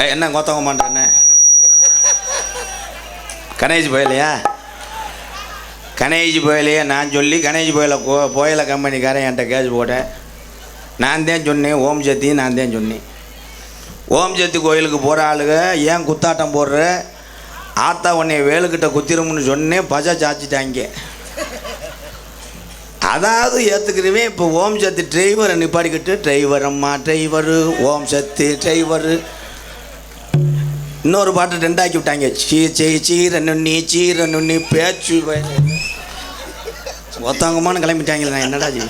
ஏ என்ன கோத்தவங்க மாட்டேன்னு கணேஷ் போயலையா? கணேஷ் போயலையே நான் சொல்லி கணேஷ் போயில கோ போயில கம்பெனிக்காரன் என்கிட்ட கேஸ் போட்டேன். நான் தான் சொன்னேன் ஓம் சக்தி நான் தான் சொன்னேன். ஓம் சக்தி கோயிலுக்கு போகிற ஆளுங்க ஏன் குத்தாட்டம் போடுற? ஆத்தா உன்னை வேலுக்கிட்ட குத்திரும்னு சொன்னேன் பஜா சாச்சிட்டாங்க. அதாவது ஏற்றுக்கிறவே இப்போ ஓம் சக்தி டிரைவரை நிப்பாடிக்கிட்டு டிரைவர் அம்மா டிரைவரு ஓம் சக்தி டிரைவரு இன்னொரு பாட்டு ரெண்டாக்கி விட்டாங்க. சீ சீ சீர நுண்ணி சீர நுண்ணி பேச்சு ஒத்தவங்கமானு கிளம்பிட்டாங்களே நான் என்னடா செய்ய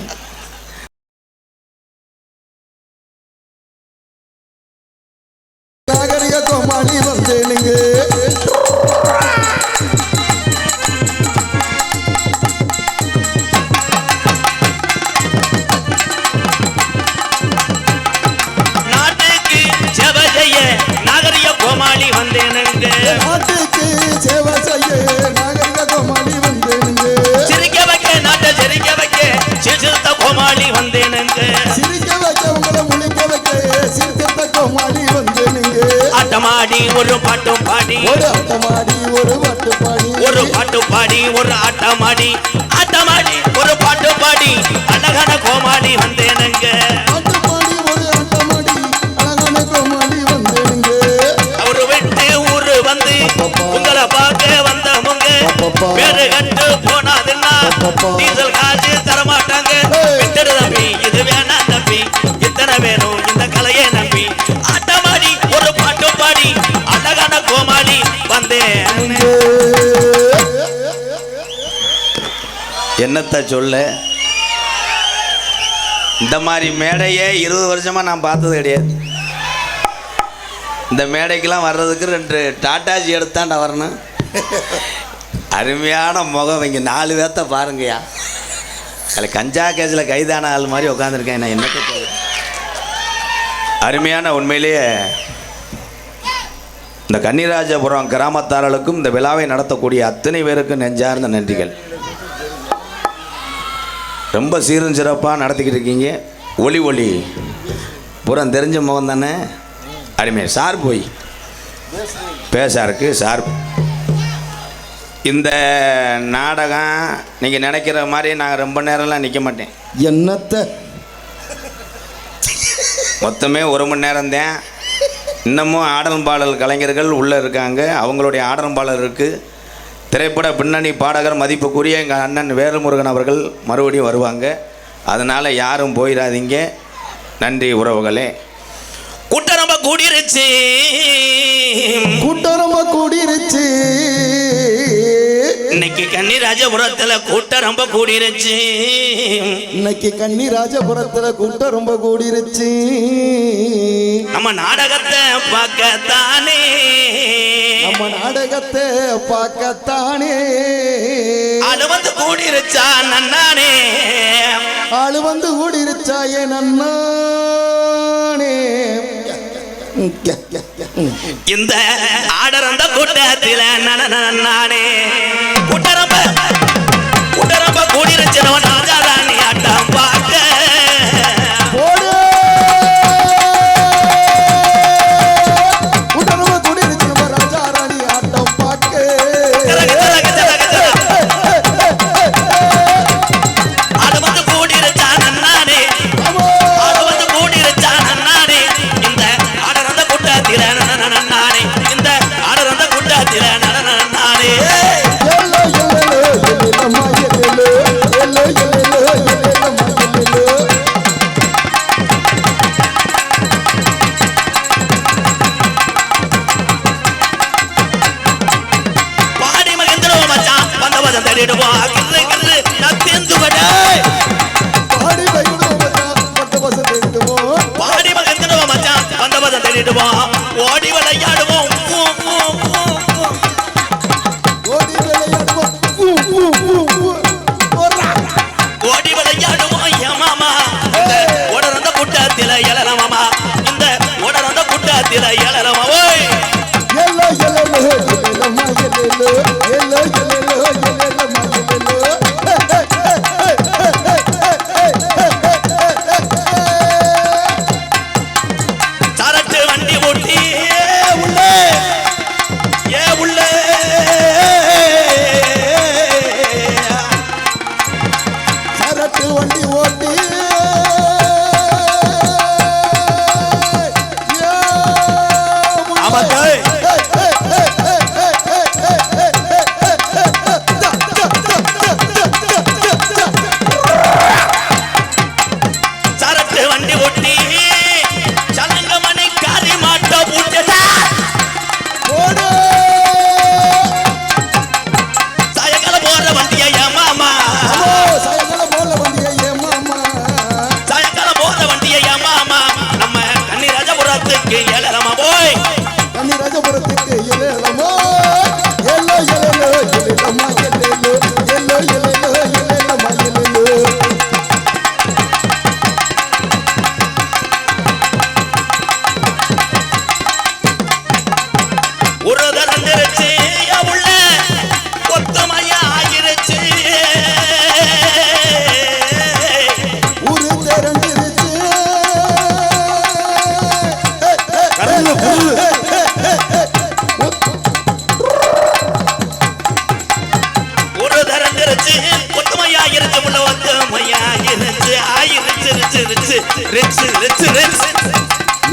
ஆட்டமாடி ஒரு பாட்டு பாடி. ஒரு ஆட்டமாடி ஒரு பாட்டு பாடி. ஒரு பாட்டு பாடி ஒரு ஆட்டமாடி. ஆட்டமாடி ஒரு பாட்டு பாடி. அழகான பாடி கோமாளி வந்தேனுங்க. அவரு விட்டு ஊரு வந்து உங்களை பார்க்க வந்தவங்க. பேரு கட்டு போனாதுன்னா டீசல் காசு என்னத்தை சொல்ல? இந்த மாதிரி மேடையே இருபது வருஷமாக நான் பார்த்தது கிடையாது. இந்த மேடைக்கெல்லாம் வர்றதுக்கு ரெண்டு டாட்டாஜி எடுத்தாண்டா வரணும். அருமையான முகம் இங்கே நாலு பேர்த்த பாருங்கய்யா. அதில் கஞ்சா கேஸில் கைதான ஆள் மாதிரி உட்காந்துருக்கேன் நான் என்ன அருமையான உண்மையிலேயே இந்த கன்னிராஜபுரம் கிராமத்தாரர்களுக்கும் இந்த விழாவை நடத்தக்கூடிய அத்தனை பேருக்கும் நெஞ்சார்ந்த நன்றிகள். ரொம்ப சீரும் சிறப்பாக நடத்திக்கிட்டு இருக்கீங்க. ஒளி ஒளி. புறம் தெரிஞ்ச முகம் தானே? அருமை. சார் போய். பேசாருக்கு சார். இந்த நாடகம் நீங்கள் நினைக்கிற மாதிரி நான் ரொம்ப நேரம்லாம் நிற்க மாட்டேன். என்னத்த? மொத்தமே ஒரு மணி நேரம்தான். இன்னமும் ஆடல் பாடல் கலைஞர்கள் உள்ளே இருக்காங்க. அவங்களுடைய ஆடல் பாடல் இருக்குது திரைப்பட பின்னணி பாடகர் மதிப்புக்குரிய எங்கள் அண்ணன் வேலுமுருகன் அவர்கள் மறுபடியும் வருவாங்க. அதனால் யாரும் போயிடாதீங்க. நன்றி உறவுகளே. கூட்டம் ரொம்ப கூடிருச்சு. கூட்டம் ரொம்ப கூடிருச்சு. இன்னைக்கு கன்னிராஜபுரத்துல கூட்டம் ரொம்ப கூடிருச்சு. இன்னைக்கு கன்னிராஜபுரத்துல கூட்டம் ரொம்ப கூடிருச்சு. நம்ம நாடகத்தை பார்க்கத்தானே. நம்ம நாடகத்தை பார்க்கத்தானே. அது வந்து கூடிருச்சா நன்னானே. ஆளு வந்து கூடிருச்சா என் அண்ணானே இந்த ஆடரந்த கூட்டத்தில் நானே. கூட்டரம்ப கூட்டரம்ப கூடிருச்சு நம்ம ராஜாராணி ஆட்டம் பார்க்க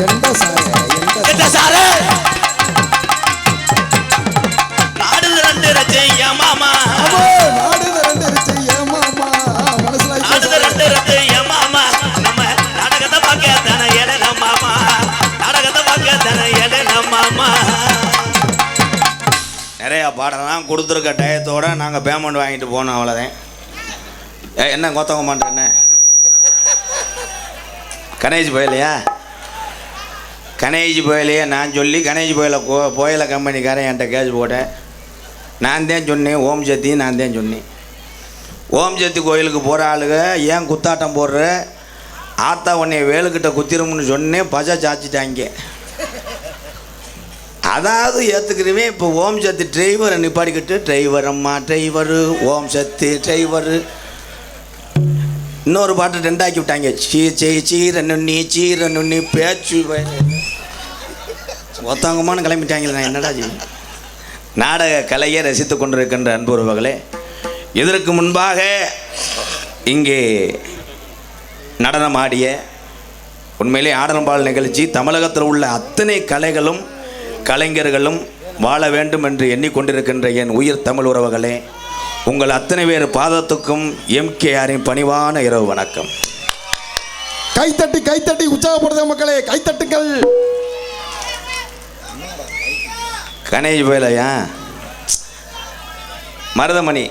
எந்த சார எந்த சாரு நாடு தரந்திருச்சு என் மாமா. நாடு மனசுல தரந்திருச்சு என் மாமா. நம்ம நாடகத்தை பார்க்க தானே எழல மாமா. நாடகத்தை பார்க்க தானே எழல மாமா. நிறையா பாடலாம் கொடுத்துருக்க டயத்தோட நாங்கள் பேமெண்ட் வாங்கிட்டு போனோம் அவ்வளோதான் என்ன கொத்தவங்க மாட்டேன் கணேஷ் புயலையா? கணேஷ் புயலையே நான் சொல்லி கணேஷ் போயில கோ போயில கம்பெனிக்காரன் என்கிட்ட கேஸ் போட்டேன். நான் தான் சொன்னேன் ஓம் சக்தி நான் தான் சொன்னேன். ஓம் சக்தி கோயிலுக்கு போகிற ஆளுங்க ஏன் குத்தாட்டம் போடுற? ஆத்தா உன்னை வேலுக்கிட்ட குத்திரும்னு சொன்னேன் பஜா சாச்சிட்டாங்க அதாவது ஏற்றுக்கிறவே இப்போ ஓம் சக்தி டிரைவரை நிப்பாடிக்கிட்டு டிரைவர் அம்மா டிரைவரு ஓம் சக்தி டிரைவரு இன்னொரு பாட்டு ரெண்டாக்கி விட்டாங்க. சீ சீ சீர நுண்ணி சீர நுண்ணி பேச்சு ஒத்தவங்கமான கிளம்பிட்டாங்களே நான் என்னடா ஜி நாடக கலையை ரசித்து கொண்டிருக்கின்ற அன்புறவர்களே இதற்கு முன்பாக இங்கே நடனம் ஆடிய உண்மையிலே ஆடலம்பால் நிகழ்ச்சி தமிழகத்தில் உள்ள அத்தனை கலைகளும் கலைஞர்களும் வாழ வேண்டும் என்று எண்ணிக்கொண்டிருக்கின்ற என் உயிர் தமிழ் உறவுகளே உங்கள் அத்தனை பேர் பாதத்துக்கும் எம்கேஆரின் பணிவான இரவு வணக்கம். கைத்தட்டி கைத்தட்டி உற்சாகப்படுத்த மக்களே கைத்தட்டுங்கள். கணேஷ் போயலையா? மருதமணி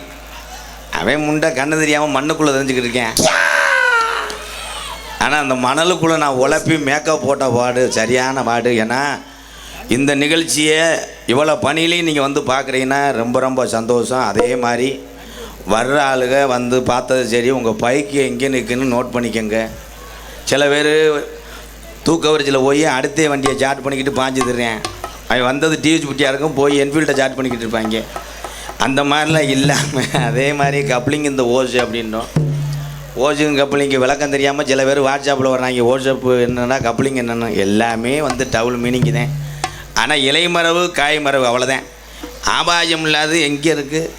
அவன் முண்டை கண்ணு தெரியாமல் மண்ணுக்குள்ளே தெரிஞ்சுக்கிட்டு இருக்கேன். ஆனால் அந்த மணலுக்குள்ளே நான் உழப்பி மேக்கப் போட்ட பாடு சரியான பாடு. ஏன்னா இந்த நிகழ்ச்சியை இவ்வளோ பணியிலையும் நீங்கள் வந்து பார்க்குறீங்கன்னா ரொம்ப ரொம்ப சந்தோஷம். அதே மாதிரி வர்ற ஆளுக வந்து பார்த்தது சரி உங்கள் பைக்கு எங்கே நிற்குன்னு நோட் பண்ணிக்கோங்க. சில பேர் தூக்க வரிச்சில் போய் அடுத்த வண்டியை சாட் பண்ணிக்கிட்டு பாஞ்சு தர்றேன். அவன் வந்தது டிவிச் புட்டியாக இருக்கும் போய் என்ஃபீல்டை சாட் பண்ணிக்கிட்டு இருப்பாங்க. அந்த மாதிரிலாம் இல்லாமல் அதே மாதிரி கப்ளிங் இந்த ஓசு அப்படின்னும். ஓஜுங்க கப்ளிங்கு விளக்கம் தெரியாமல் சில பேர் வாட்ஸ்அப்பில் வர்றாங்க ஓசப்பு என்னென்னா கப்ளிங் என்னென்னு? எல்லாமே வந்து டவுல் மீனிங்கு தான் ஆனால் இலைமரவு காய்மரவு அவ்வளோதான் ஆபாயம் இல்லாது எங்கே இருக்குது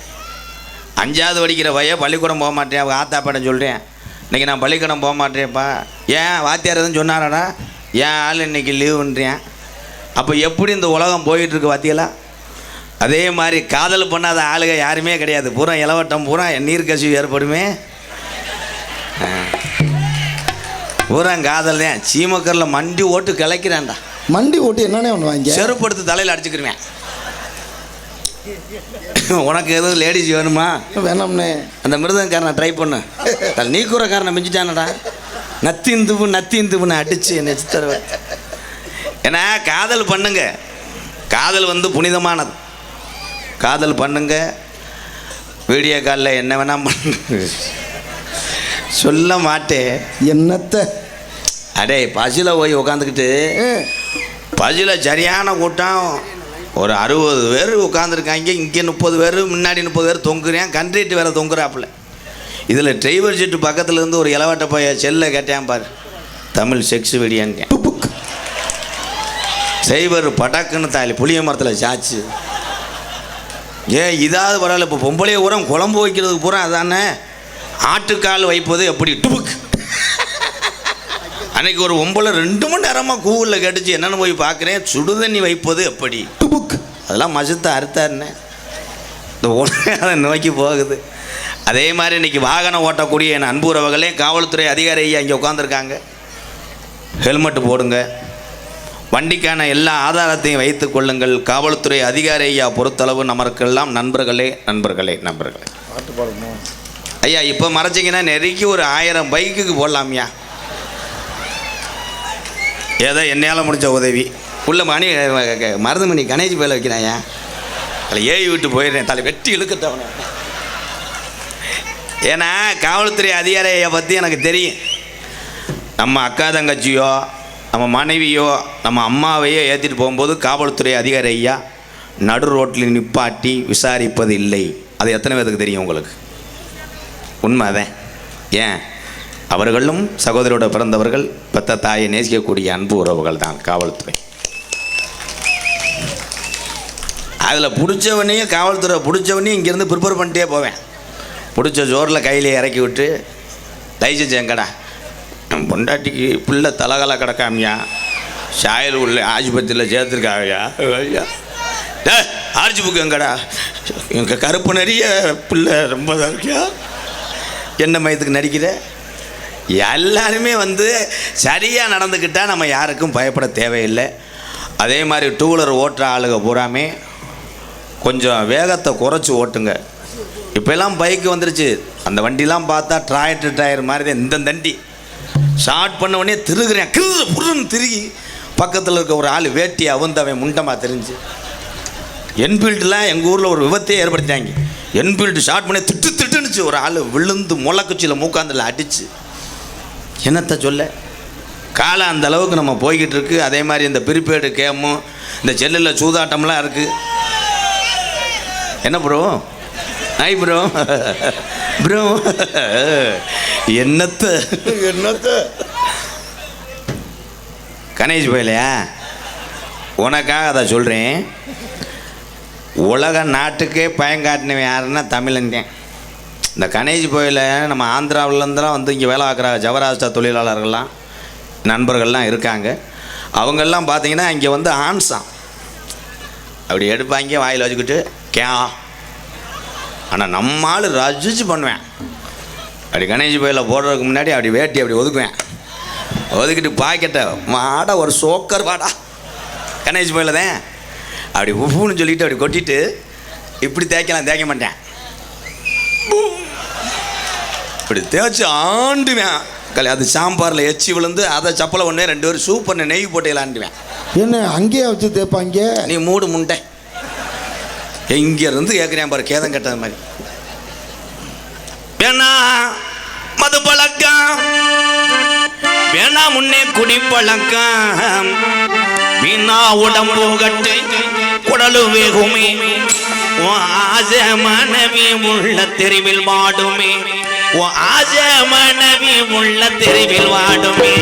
அஞ்சாவது படிக்கிற வய பள்ளிக்கூடம் போக மாட்டேன் அவங்க ஆத்தாப்பாடம் சொல்கிறேன் இன்றைக்கி நான் பள்ளிக்கூடம் போக மாட்டேன்ப்பா. ஏன் வாத்தியார் எதுவும் சொன்னாரடா? ஏன் ஆள் இன்னைக்கு லீவுன்றேன். அப்போ எப்படி இந்த உலகம் போயிட்டுருக்கு வாத்தியலா அதே மாதிரி காதல் பண்ணாத ஆளுங்க யாருமே கிடையாது. பூரா இளவட்டம் பூரா நீர் கசிவு ஏற்படுமே. பூரா காதல் தான். சீமக்கரில் மண்டி ஓட்டு கிளைக்கிறான்டா மண்டி ஓட்டி என்னன்னே ஒன்று வாங்க செருப்படுத்து தலையில் அடிச்சுக்கிருவேன். உனக்கு எதுவும் லேடிஸ் வேணுமா? வேணாம்னே அந்த மிருதங்காரனை ட்ரை பண்ணு. தல் நீக்குறக்காரனை மிஞ்சிட்டானடா. நத்திந்துப்பு நத்திந்துப்புன்னு அடிச்சு என்னை சித்தரவ. ஏன்னா காதல் பண்ணுங்க. காதல் வந்து புனிதமானது. காதல் பண்ணுங்க. வீடியோ காலில் என்ன வேணால் பண்ணுங்க சொல்ல மாட்டேன். என்னத்த? அடே பசியில் போய் உட்காந்துக்கிட்டு பஜில் சரியான கூட்டம். ஒரு அறுபது பேர் உட்காந்துருக்காங்க இங்கே முப்பது பேர் முன்னாடி முப்பது பேர் தொங்குறேன். கண்ட்ரிட்டு வேறு தொங்குறாப்புல. இதில் டிரைவர் சீட்டு பக்கத்தில் இருந்து ஒரு இளவட்ட பைய செல்லை கேட்டேன் பாரு. தமிழ் செக்ஸ் வெடியான்னு டிரைவர் பட்டாக்குன்னு தாலி புளிய மரத்தில் சாச்சு. ஏன் இதாவது பரவாயில்ல. இப்போ பொம்பளைய உரம் குழம்பு வைக்கிறதுக்கு பூரா அதானே? ஆட்டுக்கால் வைப்பது எப்படி? டுபுக்கு அன்னைக்கு ஒரு ஒம்பளை ரெண்டு மணி நேரமாக கூகுளில் கேட்டுச்சு என்னென்னு போய் பார்க்குறேன் சுடுதண்ணி வைப்பது எப்படி? டுபுக். அதெல்லாம் மசத்தை அறுத்தாருன்னு இந்த அதை நோக்கி போகுது. அதே மாதிரி இன்னைக்கு வாகனம் ஓட்டக்கூடிய என் அன்பு உறவுகளே காவல்துறை அதிகாரி ஐயா இங்கே உட்காந்துருக்காங்க ஹெல்மெட் போடுங்க. வண்டிக்கான எல்லா ஆதாரத்தையும் வைத்துக் கொள்ளுங்கள். காவல்துறை அதிகாரி ஐயா பொறுத்தளவு நமக்கெல்லாம் நண்பர்களே நண்பர்களே நண்பர்களே. ஐயா இப்போ மறைச்சிங்கன்னா நெருக்கி ஒரு ஆயிரம் பைக்குக்கு போடலாம்யா. ஏதோ என்னால் முடிஞ்ச உதவி. உள்ள மணி மருதுமணி கணேஷ் பேல வைக்கிறாயா அதில் ஏவி விட்டு போயிடுறேன் தலை வெட்டி இழுக்கத்தவன ஏன்னா காவல்துறை அதிகாரியை பற்றி எனக்கு தெரியும். நம்ம அக்கா தங்கச்சியோ நம்ம மனைவியோ நம்ம அம்மாவையோ ஏற்றிட்டு போகும்போது காவல்துறை அதிகாரி ஐயா நடு ரோட்டில் நிப்பாட்டி விசாரிப்பது இல்லை. அது எத்தனை பேருக்கு தெரியும் உங்களுக்கு? உண்மை அதான் ஏன்? அவர்களும் சகோதரியோட பிறந்தவர்கள் பெத்த தாயை நேசிக்கக்கூடிய அன்பு உறவுகள் தான் காவல்துறை. அதில் பிடிச்சவனையும் காவல்துறை பிடிச்சவனையும் இங்கேருந்து ப்ரிப்பேர் பண்ணிட்டே போவேன். பிடிச்ச ஜோரில் கையிலே இறக்கி விட்டு லைசன்ஸ் எங்கடா? பொண்டாட்டிக்கு பிள்ளை தலகலை கிடக்காமியா? சாயல் உள்ள ஆஸ்பத்திரியில் சேர்த்துருக்காங்கய்யா ஐயா. டே ஆர்ஜி புக்கு எங்கடா? எங்கள் கருப்பு நிறைய பிள்ளை ரொம்ப தான் இருக்கியா என்ன மயத்துக்கு நடிக்கிற? எல்லாருமே வந்து சரியாக நடந்துக்கிட்டால் நம்ம யாருக்கும் பயப்பட தேவையில்லை. அதே மாதிரி டூ வீலர் ஓட்டுற ஆளுங்க பூராமே கொஞ்சம் வேகத்தை குறைச்சி ஓட்டுங்க. இப்போல்லாம் பைக்கு வந்துருச்சு. அந்த வண்டிலாம் பார்த்தா டிராக்டர் டயர் மாதிரி தான் இந்த தண்டி. ஷார்ட் பண்ண உடனே திருகுறேன். கிரு புருன்னு திருகி பக்கத்தில் இருக்க ஒரு ஆள் வேட்டி அவந்தவன் முண்டமாக தெரிஞ்சு. என்ஃபீல்டுலாம் எங்கள் ஊரில் ஒரு விபத்தையே ஏற்படுத்திட்டாங்க. என்ஃபீல்டு ஷார்ட் பண்ணி திட்டு திட்டுனுச்சு. ஒரு ஆள் விழுந்து முளைக்குச்சியில் மூக்காந்தில் அடிச்சு. என்னத்தை சொல்ல? காலம் அந்த அளவுக்கு நம்ம போய்கிட்டு இருக்கு. அதே மாதிரி இந்த ப்ரீபெய்டு கேமும் இந்த செல்லில் சூதாட்டம்லாம் இருக்குது என்ன ப்ரோ ஐ ப்ரோ ப்ரோ என்னத்த? என்னத்த? கணேஷ் போயிலையா? உனக்காக அதை சொல்கிறேன் உலக நாட்டுக்கே பயங்காட்டினவன் யாருன்னா தமிழன்தேன் இந்த கணேஷ் கோயில நம்ம ஆந்திராவிலேருந்துலாம் வந்து இங்கே வேலை பார்க்குற ஜவராஷ்டிரா தொழிலாளர்கள்லாம் நண்பர்கள்லாம் இருக்காங்க. அவங்கெல்லாம் பார்த்தீங்கன்னா இங்கே வந்து ஆன்ஸாம் அப்படி எடுப்பாங்க வாயில் வச்சுக்கிட்டு கே ஆனால் நம்ம ஆள் ரசிச்சு பண்ணுவேன். அப்படி கணேஷ் கோயில போடுறதுக்கு முன்னாடி அப்படி வேட்டி அப்படி ஒதுக்குவேன். ஒதுக்கிட்டு பாக்கெட்டை மாடா ஒரு சோக்கர் வாடா. கணேஷ் கோயில தான். அப்படி உப்புன்னு சொல்லிட்டு அப்படி கொட்டிட்டு இப்படி தேய்க்கலாம் தேய்க்க மாட்டேன். இப்படி தேய்ச்சி ஆண்டுவேன். கல்யா அது சாம்பாரில் எச்சி விழுந்து அதை சப்பலை ஒன்று ரெண்டு பேரும் சூப்பர் நெய் போட்டு ஆண்டுவேன். என்ன அங்கேயே வச்சு தேய்ப்பாங்க நீ மூடு முண்டை. எங்க இருந்து கேட்குறேன் பாரு கேதம் கட்டது மாதிரி. வேணா மது பழக்கம். வேணா முன்னே குடி பழக்கம். வீணா உடம்பு கட்டு குடலு வேகுமே. ஆசை மனைவி உள்ள தெருவில் வாடுமே. உன் ஆசை மனைவி உள்ள தெருவில் வாடுமே.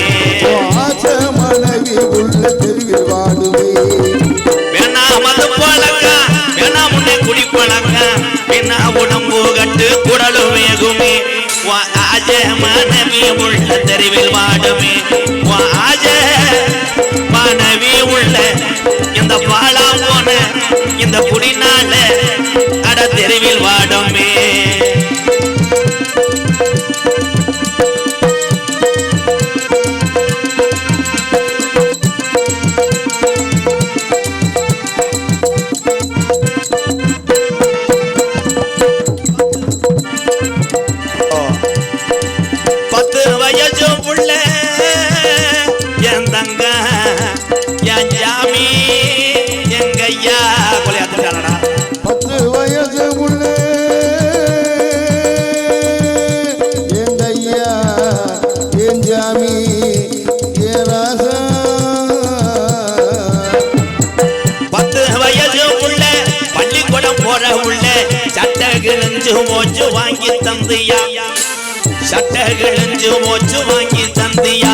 ஆஜ மனைவி உள்ள தெருவில் வாடுமே வேணா மது பழக்கம் வேணா உன்னை குடி பழக்கம் வேணா உடம்பு கட்டு குடலு வேகுமே உன் ஆசை மனைவி உள்ள தெருவில் வாடுமே. உன் ஆசை மனைவி உள்ள இந்த பாலா போன இந்த குடினால அட தெருவில் வாடுமே. தங்க என் ஜாமி எங்க ஐயா கொலையாத்துட்டாரடா. பத்து வயசு உள்ள என் ஐயா என் ஜாமி போற உள்ள சட்டை கிழிஞ்சு மோச்சு வாங்கி தந்தியா? சட்டை கிழிஞ்சு மோச்சு வாங்கி தந்தியா?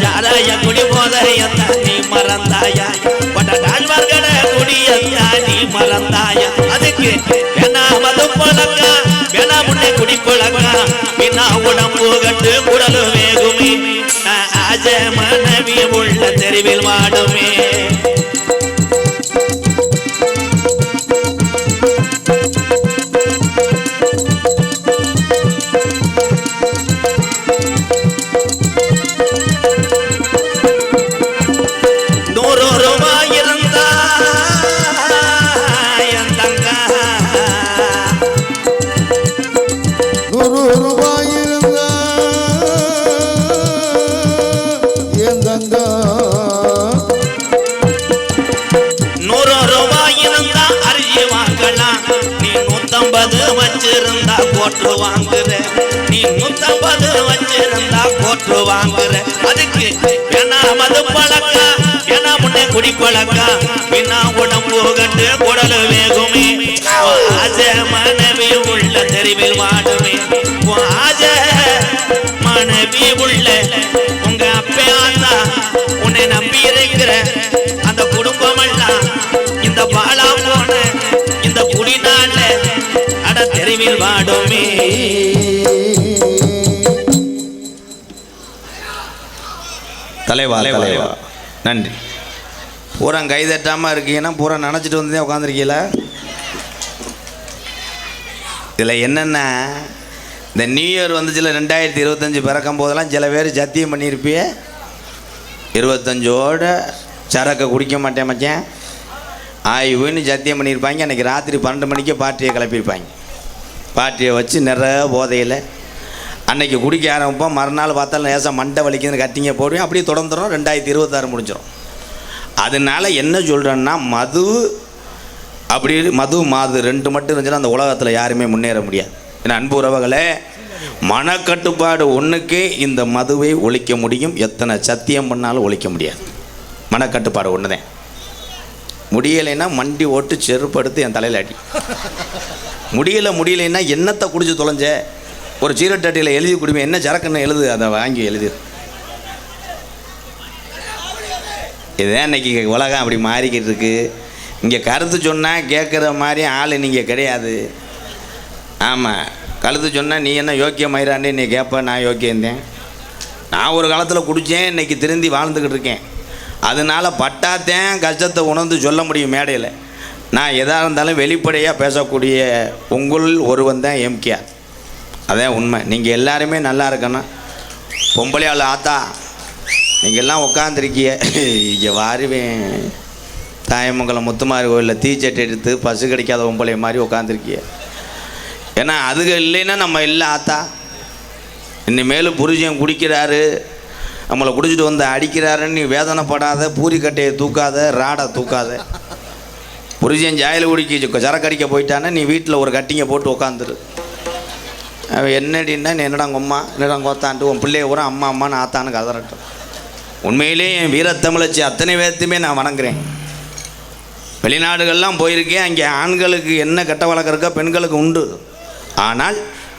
ஜாராய குடி போதையத்தா நீ மறந்தாயா? பட்ட டால்வார்கட குடியத்தா நீ மறந்தாயா? அதுக்கு வேணா மது பழக்கா வேணா முன்னே குடி பழக்கா பின்னா உடம்பு கட்டு குடலு வேகுமே. ஆஜ மனைவி உள்ள தெருவில் வாடுமே. ஆசை மனைவி உள்ள தெருவில் வாடுமே ஆசை மனைவி உள்ள உங்க அப்பையாத்தா உன்னை நம்பி இருக்கிற அந்த குடும்பம் எல்லாம் இந்த பாலா போன இந்த குடிநாள்ல அட தெருவில் வாடுமே. தலைவா தலைவா. நன்றி. பூரா கை தட்டாமல் இருக்கீங்கன்னா பூரா நினச்சிட்டு வந்து உட்காந்துருக்கீங்களா இதில் என்னென்னா? இந்த நியூ இயர் வந்துச்சுல ரெண்டாயிரத்தி இருபத்தஞ்சி பிறக்கும் போதெல்லாம் சில பேர் சத்தியம் பண்ணியிருப்பிய. இருபத்தஞ்சோட சரக்கை குடிக்க மாட்டேன் மச்சேன். ஆய்வுன்னு சத்தியம் பண்ணியிருப்பாங்க. அன்றைக்கி ராத்திரி பன்னெண்டு மணிக்கே பார்ட்டியை கிளப்பியிருப்பாங்க. பார்ட்டியை வச்சு நிறைய போதையில். அன்றைக்கி குடிக்க ஆரம்பிப்போம். மறுநாள் பார்த்தாலும் லேசாக மண்டை வலிக்குதுன்னு கட்டிங்க போடுவோம் அப்படியே தொடர்ந்துடும் ரெண்டாயிரத்தி இருபத்தாறு முடிஞ்சிடும் அதனால என்ன சொல்கிறேன்னா மது அப்படி மது மாது ரெண்டு மட்டும் இருந்துச்சுன்னா அந்த உலகத்தில் யாருமே முன்னேற முடியாது. ஏன்னா அன்பு உறவுகளே மனக்கட்டுப்பாடு ஒன்றுக்கே இந்த மதுவை ஒழிக்க முடியும். எத்தனை சத்தியம் பண்ணாலும் ஒழிக்க முடியாது. மனக்கட்டுப்பாடு ஒன்று தான் முடியலைன்னா மண்டி ஓட்டு செருப்படுத்து என் தலையில் அடி. முடியல முடியலைன்னா என்னத்தை குடிச்சு தொலைஞ்ச ஒரு சீரட்டட்டியில் எழுதி குடிமை என்ன சரக்குன்னு எழுது அதை வாங்கி எழுது. இதுதான் இன்னைக்கு உலகம் அப்படி மாறிக்கிட்டு இருக்குது இங்கே கருத்து சொன்னால் கேட்குற மாதிரி ஆள் நீங்கள் கிடையாது. ஆமாம் கருத்து சொன்னால் நீ என்ன யோக்கியம் மயிராண்டே நீ கேட்ப நான் யோக்கியந்தேன். நான் ஒரு காலத்தில் குடித்தேன் இன்றைக்கி திருந்தி வாழ்ந்துக்கிட்டு இருக்கேன். அதனால பட்டாத்தேன் கஷ்டத்தை உணர்ந்து சொல்ல முடியும் மேடையில். நான் எதாக இருந்தாலும் வெளிப்படையாக பேசக்கூடிய உங்கள் ஒருவன் தான் எம்கேஆர். அதான் உண்மை. நீங்கள் எல்லாருமே நல்லா இருக்கணும். பொம்பளையாள் ஆத்தா நீங்கள் எல்லாம் உட்காந்துருக்கிய இங்கே வாருவேன். தாயமங்கலம் முத்துமாரி கோயிலில் தீச்சட்டை எடுத்து பசு கிடைக்காத பொம்பளை மாதிரி உட்காந்துருக்கிய ஏன்னா அதுக இல்லைன்னா நம்ம இல்லை ஆத்தா. இனிமேல் புருஷன் குடிக்கிறாரு நம்மளை குடிச்சிட்டு வந்து அடிக்கிறாருன்னு நீ வேதனைப்படாத பூரிக்கட்டையை தூக்காத ராடை தூக்காத. புரிஜன் ஜாயில் குடிக்க சரக்கு அடிக்க போயிட்டான்னா நீ வீட்டில் ஒரு கட்டிங்க போட்டு உட்காந்துரு அவன் என்னடின்னா நீ என்னடா அம்மா என்னடா கோத்தான்ட்டு உன் பிள்ளைய கூட அம்மா அம்மான்னு ஆத்தான்னு கதறட்டும். உண்மையிலே என் வீரத்தமிழச்சி அத்தனை பேர்த்தையுமே நான் வணங்குறேன். வெளிநாடுகள்லாம் போயிருக்கேன் அங்கே ஆண்களுக்கு என்ன கெட்ட வழக்கம் இருக்கோ பெண்களுக்கு உண்டு. ஆனால்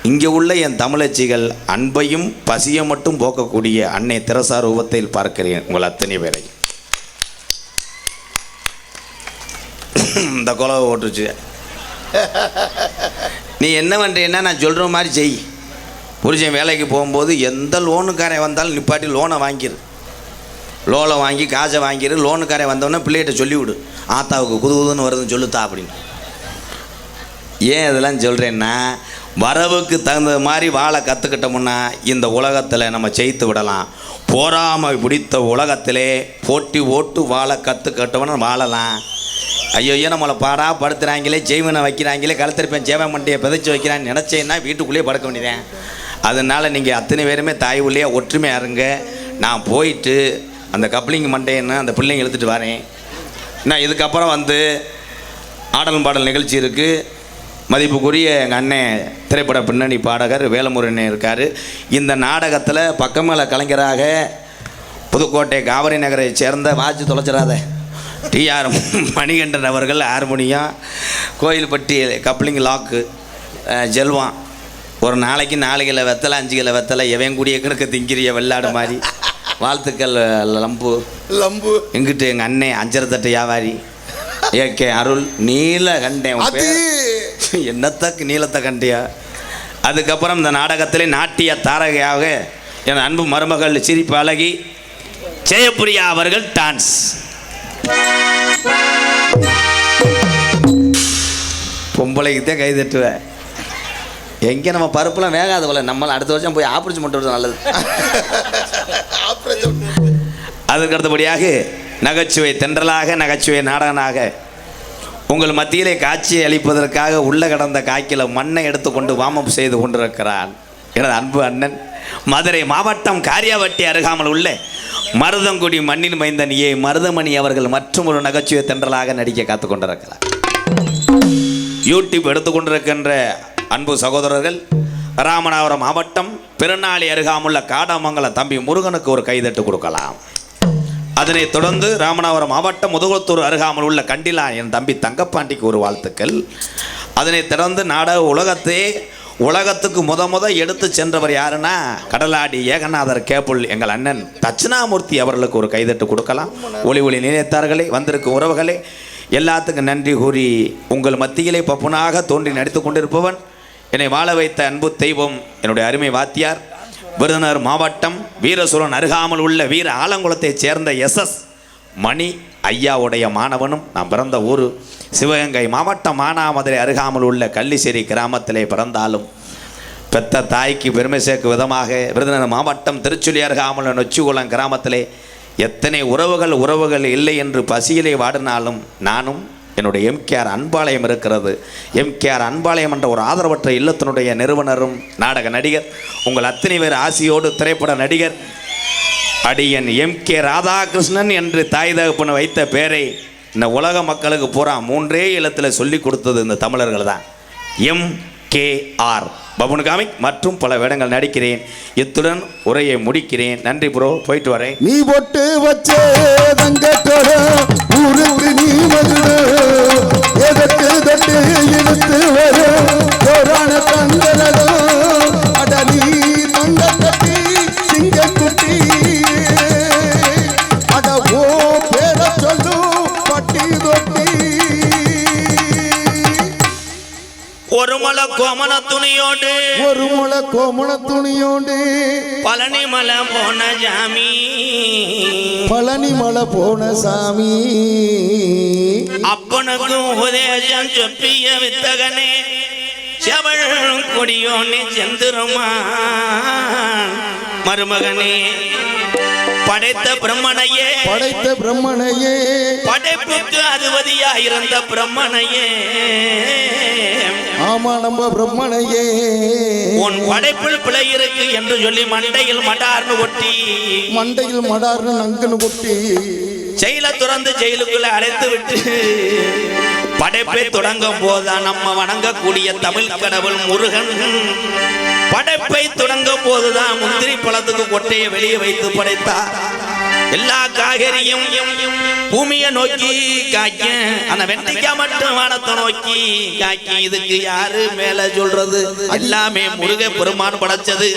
இங்கே உள்ள என் தமிழச்சிகள் அன்பையும் பசியை மட்டும் போக்கக்கூடிய அன்னை திரசா ரூபத்தில் பார்க்கிறேன் உங்கள் அத்தனை பேரை. இந்த குலவை ஓட்டுச்சு. நீ என்ன பண்ணுறீன்னா நான் சொல்கிற மாதிரி செய். புருஷன் வேலைக்கு போகும்போது எந்த லோனுக்காரன் வந்தாலும் நிப்பாட்டி லோனை வாங்கிடு லோனை வாங்கி காசை வாங்கிடு லோனுக்காரன் வந்தவொடனே பிள்ளைகிட்ட சொல்லிவிடு. ஆத்தாவுக்கு குது குதுன்னு வருதுன்னு சொல்லுத்தா அப்படின்னு. ஏன் இதெல்லாம் சொல்கிறேன்னா வரவுக்கு தகுந்த மாதிரி வாழ கற்றுக்கிட்டோம்னா இந்த உலகத்தில் நம்ம ஜெயித்து விடலாம். போராமல் பிடித்த உலகத்திலே போட்டி ஓட்டு வாழ கற்றுக்கிட்டோம்னா வாழலாம். ஐயோ ஐயோ நம்மளை பாடா படுத்துறாங்களே ஜெய்வனை வைக்கிறாங்களே கழுத்திருப்பேன் ஜெவன் மண்டியை பிதைச்சி வைக்கிறான்னு நினச்சேன்னா வீட்டுக்குள்ளேயே படுக்க வேண்டியதேன் அதனால் நீங்கள் அத்தனை பேருமே தாய் உள்ளே ஒற்றுமையாக இருங்க. நான் போயிட்டு அந்த கப்ளிங் மண்டேன்னு அந்த பிள்ளைங்க இழுத்துட்டு வரேன். நான் இதுக்கப்புறம் வந்து ஆடல் பாடல் நிகழ்ச்சி இருக்குது மதிப்புக்குரிய எங்கள் அண்ணன் திரைப்பட பின்னணி பாடகர் வேலமுருகன் இருக்கார். இந்த நாடகத்தில் பக்கமேல கலைஞராக புதுக்கோட்டை காவிரி நகரை சேர்ந்த வாட்சி தொலைச்சிடாத. டிஆர் மணிகண்டன் அவர்கள் ஹார்மோனியம் கோயில்பட்டி கப்ளிங் லாக்கு ஜெல்வான். ஒரு நாளைக்கு நாலு கிலோ வெத்தலை அஞ்சு கிலோ வெத்தலை எவன் கூடிய கிடக்க திங்கிறிய வெள்ளாடு மாதிரி. வாழ்த்துக்கள் லம்பு. லம்பு. எங்கிட்ட எங்கள் அண்ணன் அஞ்சரை தட்டு வியாபாரி ஏகே அருள் நீல கண்டேன் அது. பேர். என்னத்தக்கு நீளத்தை கண்டியா? அதுக்கப்புறம் இந்த நாடகத்திலே நாட்டிய தாரகையாக என் அன்பு மருமகள் சிரிப்பு அழகி ஜெயப்பிரியா அவர்கள் டான்ஸ். பொம்பளைக்கு தான் கை தட்டுவேன் எங்கே நம்ம பருப்புலாம் வேகாத போல. நம்மள அடுத்த வருஷம் போய் ஆப்பரேஷன் பண்ணுறது நல்லது. ஆப்ரேஷன் அதற்கு அடுத்தபடியாக நகைச்சுவை தென்றலாக நகைச்சுவை நாடகனாக உங்கள் மத்தியிலே காட்சி அளிப்பதற்காக உள்ள கடந்த காய்க்கில மண்ணை எடுத்துக்கொண்டு வாமம் செய்து கொண்டிருக்கிறான். எனது அன்பு அண்ணன் மதுரை மாவட்டம் காரியாவட்டி அருகாமல் உள்ள மருதங்குடி மண்ணின் மைந்தன் ஏ. மருதமணி அவர்கள் மற்றும் ஒரு நகைச்சுவை தென்றலாக நடிக்க காத்து கொண்டிருக்கிறார் யூடியூப் எடுத்துக்கொண்டிருக்கின்ற அன்பு சகோதரர்கள் ராமநாதபுரம் மாவட்டம் பெருநாளி அருகாமுள்ள காடாமங்கலம் தம்பி முருகனுக்கு ஒரு கைதட்டு கொடுக்கலாம். அதனைத் தொடர்ந்து ராமநாதபுரம் மாவட்டம் முதுகுளத்தூர் அருகாமல் உள்ள கண்டிலா என் தம்பி தங்கப்பாண்டிக்கு ஒரு வாழ்த்துக்கள். அதனைத் தொடர்ந்து நாடக உலகத்தே உலகத்துக்கு முத முத எடுத்து சென்றவர் யாருன்னா கடலாடி ஏகநாதர் கேபுள் எங்கள் அண்ணன் தட்சிணாமூர்த்தி அவர்களுக்கு ஒரு கைதட்டு கொடுக்கலாம். ஒளி ஒளி நினைத்தார்களே வந்திருக்கும் உறவுகளே எல்லாத்துக்கும் நன்றி கூறி உங்கள் மத்தியிலே பப்புனாக தோன்றி நடித்து கொண்டிருப்பவன் என்னை வாழ வைத்த அன்பு தெய்வம் என்னுடைய அருமை வாத்தியார் விருதுநகர் மாவட்டம் வீரசூரன் அருகாமல் உள்ள வீர ஆலங்குளத்தைச் சேர்ந்த எஸ்எஸ் மணி ஐயாவுடைய மாணவனும் நான் பிறந்த ஊர் சிவகங்கை மாவட்டம் மானாமதுரை அருகாமல் உள்ள கள்ளிசேரி கிராமத்திலே பிறந்தாலும் பெத்த தாய்க்கு பெருமை சேர்க்கும் விதமாக விருதுநகர் மாவட்டம் திருச்சுழி அருகாமல் நொச்சிகுளம் கிராமத்திலே எத்தனை உறவுகள் உறவுகள் இல்லை என்று பசியிலே வாடினாலும் நானும் என்னுடைய எம்கேஆர் அன்பாலயம் இருக்கிறது. எம்கேஆர் அன்பாலயம் என்ற ஒரு ஆதரவற்ற இல்லத்தினுடைய நிறுவனரும் நாடக நடிகர் உங்கள் அத்தனை பேர் ஆசியோடு திரைப்பட நடிகர் அடியன் எம் கே ராதாகிருஷ்ணன் என்று தாய் தகப்பன் வைத்த பேரை இந்த உலக மக்களுக்கு பூரா மூன்றே இல்லத்தில் சொல்லி கொடுத்தது இந்த தமிழர்கள் தான் எம் கே ஆர். பபுன் மற்றும் பல வேடங்கள் நடிக்கிறேன். இத்துடன் உரையை முடிக்கிறேன். நன்றி ப்ரோ. போயிட்டு வரேன். நீ பொட்டு வச்சே தங்கத்தோட ஊருக்கு நீ வந்து எதற்கு தட்டு இழுத்து வரும் போரான தங்கரதோ அட நீ தங்க தட்டி சிங்க குட்டி அட ஓ பேர சொல்லு பட்டி தொட்டி. ஒரு மலை கோமல துணியோடு. ஒரு முளை கோமுள துணியோண்டு பழனி மலை போன ஜாமி. பழனி மலை போன சாமி. அப்பனுக்கு உபதேசம் சொப்பிய வித்தகனே. செவள் கொடியோனே செந்திரமா மருமகனே படைத்த பிரம்மனையே. படைத்த பிரம்மனையே. படைப்புக்கு அதிபதியா இருந்த பிரம்மனையே. ஆமா நம்ம பிரம்மனையே. உன் படைப்பில் பிழை இருக்கு என்று சொல்லி மண்டையில் மடார்னு ஒட்டி. மண்டையில் மடார்னு நங்குன்னு கொட்டி செயலை துறந்து ஜெயிலுக்குள்ள அடைத்து விட்டு படைப்பை தொடங்கும் போதுதான் நம்ம வணங்கக்கூடிய தமிழ் கடவுள் முருகன். படைப்பை தொடங்கும் போதுதான் முந்திரி பழத்துக்கு கொட்டையை வெளியே வைத்து படைத்தார். எல்லா காய்கறியும் பூமியை நோக்கி காய்க்க ஆனா வெண்டைக்காய் மட்டும் வானத்தை நோக்கி காய்க்க. இதுக்கு யாரு மேல சொல்றது? எல்லாமே முருக பெருமான் படைச்சது.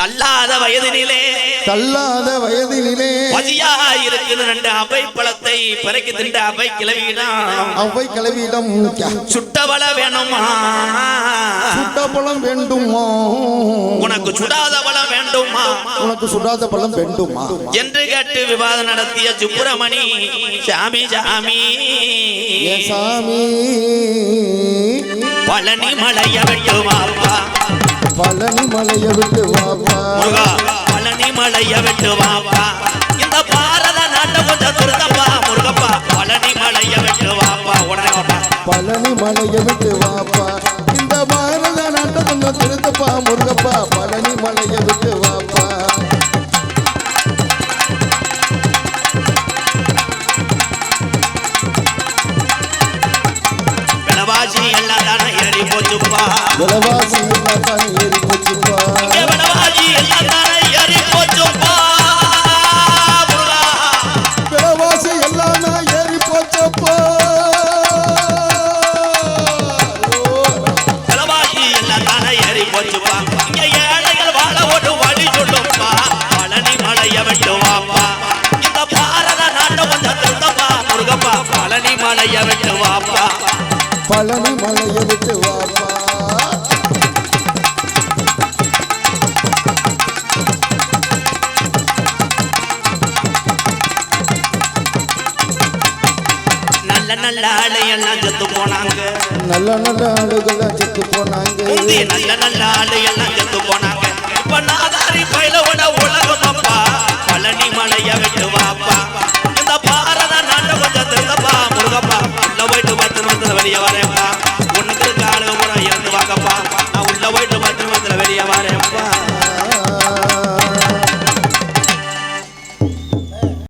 தள்ளாத வயதினிலே தள்ளாத வயதினிலே பசியா இருக்குது ரெண்டு அவை பழத்தை பிறக்கி தின்ற அவை கிளவியிடம். அவ்வை கிளவியிடம் சுட்டவள வேணுமா? சுட்ட பழம் வேண்டுமா? உனக்கு சுடாத பழம் வேண்டுமா? உனக்கு சுடாத பழம் வேண்டுமா? என்று கேட்டு விவாதம் நடத்திய சுப்பிரமணி. சாமி சாமி. சாமி. பழனி மலைய வெட்டுவாப்பா பழனி மலைய விட்டு வாப்பா பழனி மலைய வெட்டுவாப்பா இந்த மலைய வெட்டுவாப்பா பழனி மலைய விட்டு வாப்பா. நல்ல நல்ல ஆளையெல்லாம் செத்து போனாங்க. நல்ல நல்ல ஆளுகளை செத்து போனாங்க. நல்ல நல்ல ஆளையெல்லாம் செத்து போனாங்க. இப்ப நாதாரி பயிலவன உலகம் அப்பா. பழனி மலைய இந்த பாரத வர.